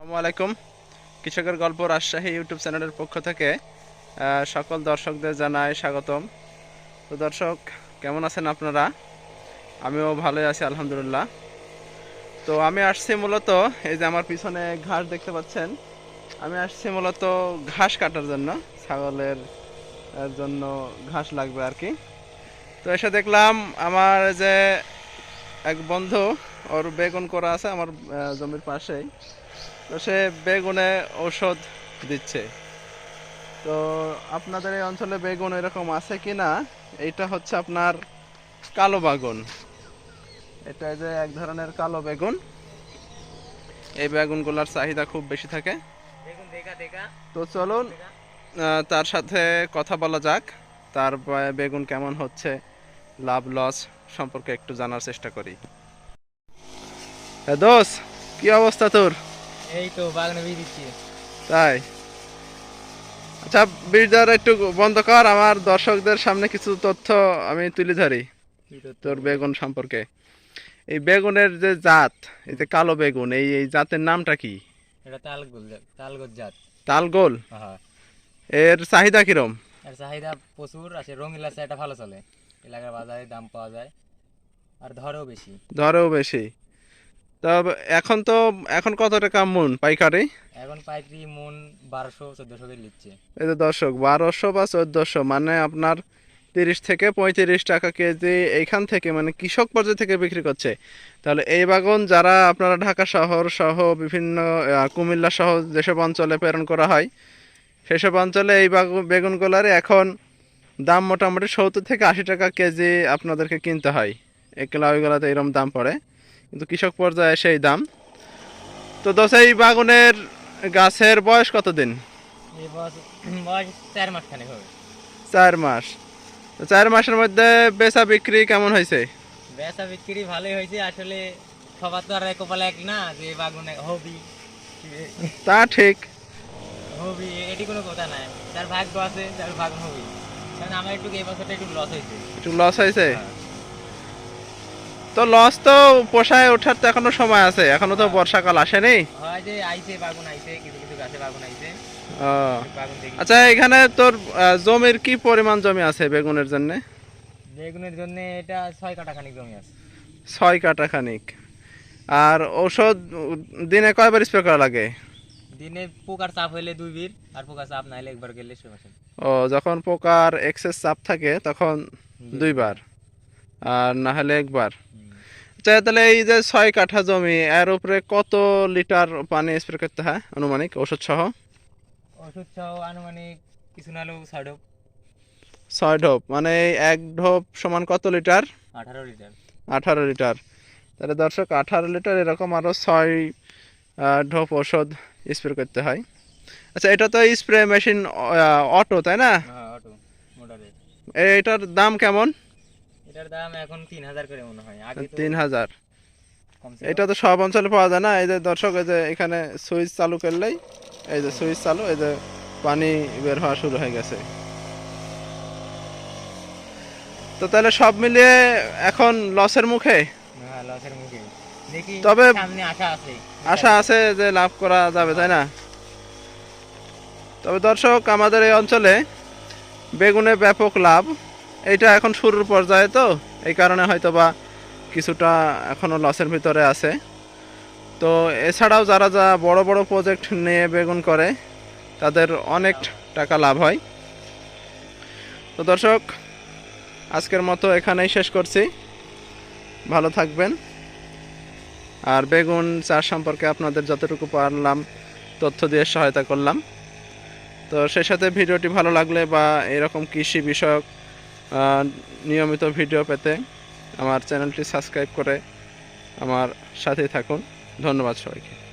আসসালামু আলাইকুম। কৃষকের গল্প রাজশাহী ইউটিউব চ্যানেলের পক্ষ থেকে সকল দর্শকদের জানাই স্বাগতম। তো দর্শক, কেমন আছেন আপনারা? আমিও ভালোই আছি, আলহামদুলিল্লাহ। তো আমি আসছি মূলত, এই যে আমার পিছনে ঘাস দেখতে পাচ্ছেন, আমি আসছি মূলত ঘাস কাটার জন্য, ছাগলের জন্য ঘাস লাগবে আর কি। তো এসে দেখলাম, আমার যে এক বন্ধু, ওর বেগুন করা আছে, আমার জমির পাশেই। তো সে বেগুনে ঔষধ দিচ্ছে। তো আপনাদের এই অঞ্চলে বেগুন এরকম আছে কি না এইটা হচ্ছে আপনার কালো বেগুন। এটা যে এক ধরনের কালো বেগুন। এই বেগুনগুলোর চাহিদা খুব বেশি থাকে। তো চলুন তার সাথে কথা বলা যাক। তার বেগুন কেমন হচ্ছে, লাভ, লস সম্পর্কে একটু জানার চেষ্টা করি। দোষ কি অবস্থা তোর? এই তো বাগানে বীজ দিচ্ছি। তাই? আচ্ছা বীরদার একটু বন্ধ কর আমার দর্শকদের সামনে কিছু তথ্য আমি তুলে ধরি। তোর বেগুন সম্পর্কে। এই বেগুনের যে জাত এই যে কালো বেগুন এই এই জাতের নামটা কি? এটা তালগোল তালগোল জাত। তালগোল? হ্যাঁ। এর চাহিদা কিরম? আর চাহিদা প্রচুর আছে রঙিলা চাইটা ভালো চলে। এলাকার বাজারে দাম পাওয়া যায়। আর ধরেও বেশি। ধরেও বেশি। তবে এখন তো এখন কত টাকা মন? পাইকারি? এখন পাইকারি মন বারোশো চোদ্দশো করে নিচ্ছে। এই যে দর্শক বারোশো বা চোদ্দোশো মানে আপনার তিরিশ থেকে পঁয়ত্রিশ টাকা কেজি এইখান থেকে মানে কৃষক পর্যায়ে থেকে বিক্রি করছে। তাহলে এই বাগান যারা আপনারা ঢাকা শহর সহ বিভিন্ন কুমিল্লা সহ যেসব অঞ্চলে প্রেরণ করা হয় সেসব অঞ্চলে এই বাগু- বেগুনগুলার এখন দাম মোটামুটি সত্তর থেকে আশি টাকা কেজি আপনাদেরকে কিনতে হয়। একলা ওইগুলাতে এরকম দাম পড়ে। কিন্তু কৃষক পর্যায়ে সেই দাম। তো দোষ এই বাগুনের গাছের বয়স কতদিন? চার মাস চার মাস। তো চার মাসের মধ্যে বেচা বিক্রি কেমন হয়েছে? বেচা বিক্রি ভালোই হয়েছে আসলে সবার তো আর কপালে এক না যে বাগুনে হবি। তা ঠিক। হবি এটি কোনো কথা নাই। তার ভাগ্য আছে তার বাগুন হবি। কারণ আমার একটু এই বছরটা একটু লস হয়েছে। একটু লস হয়েছে? হ্যাঁ। তো লস তো পোষায় ওঠার তো এখনও সময় আছে এখনও তো বর্ষাকাল আসেনি। হয় যে আইছে বাগুন আইছে কিছু কিছু গাছে বাগুন আইছে। ও, আচ্ছা এখানে তোর জমির কি পরিমাণ জমি আছে বেগুনের জন্য? বেগুনের জন্য এটা ছয় কাটা খানিক জমি আছে। ছয় খানিক আর ঔষধ দিনে কয়বার স্প্রে করা লাগে? দিনে পোকার চাপ হইলে দুই বির আর পোকার চাপ না হলে একবার গেলে ও যখন পোকার এক্সেস চাপ থাকে তখন দুইবার আর না হলে একবার? তাহলে এই যে ছয় কাঠা জমি এর উপরে কত লিটার পানি স্প্রে করতে হয় আনুমানিক ওষুধ সহ? ওষুধ সহ আনুমানিক কিছু না হলেও ছয় ডোব ছয় ঢোপ মানে এক ঢোপ সমান কত লিটার? আঠারো লিটার। আঠারো লিটার। তাহলে দর্শক আঠারো লিটার এরকম আরও ছয় ঢোপ ওষুধ স্প্রে করতে হয়। আচ্ছা এটা তো স্প্রে মেশিন অটো তাই না? হ্যাঁ এইটার দাম কেমন? এটার দাম এখন তিন হাজার করে মনে হয়। আগে তিন হাজার। এটা তো সব অঞ্চলে পাওয়া যায় না। এই যে দর্শক এই যে এখানে সুইচ চালু করলেই এই যে সুইচ চালু এই যে পানি বের হওয়া শুরু হয়ে গেছে। তো তাহলে সব মিলিয়ে এখন লসের মুখে? হ্যাঁ লসের মুখে। তবে- আশা আছে যে লাভ করা যাবে তাই না? তবে দর্শক আমাদের এই অঞ্চলে বেগুনে ব্যাপক লাভ। এটা এখন শুরুর পর্যায়ে তো, এই কারণে হয়তো বা কিছুটা এখনও লসের ভিতরে আছে। তো এছাড়াও যারা যা বড় বড় প্রজেক্ট নিয়ে বেগুন করে, তাদের অনেক টাকা লাভ হয়। তো দর্শক, আজকের মতো এখানেই শেষ করছি। ভালো থাকবেন। আর বেগুন চাষ সম্পর্কে আপনাদের যতটুকু পারলাম তথ্য দিয়ে সহায়তা করলাম। তো সেই সাথে ভিডিওটি ভালো লাগলে বা এরকম কৃষি বিষয়ক নিয়মিত ভিডিও পেতে আমার চ্যানেলটি সাবস্ক্রাইব করে আমার সাথে থাকুন। ধন্যবাদ সবাইকে।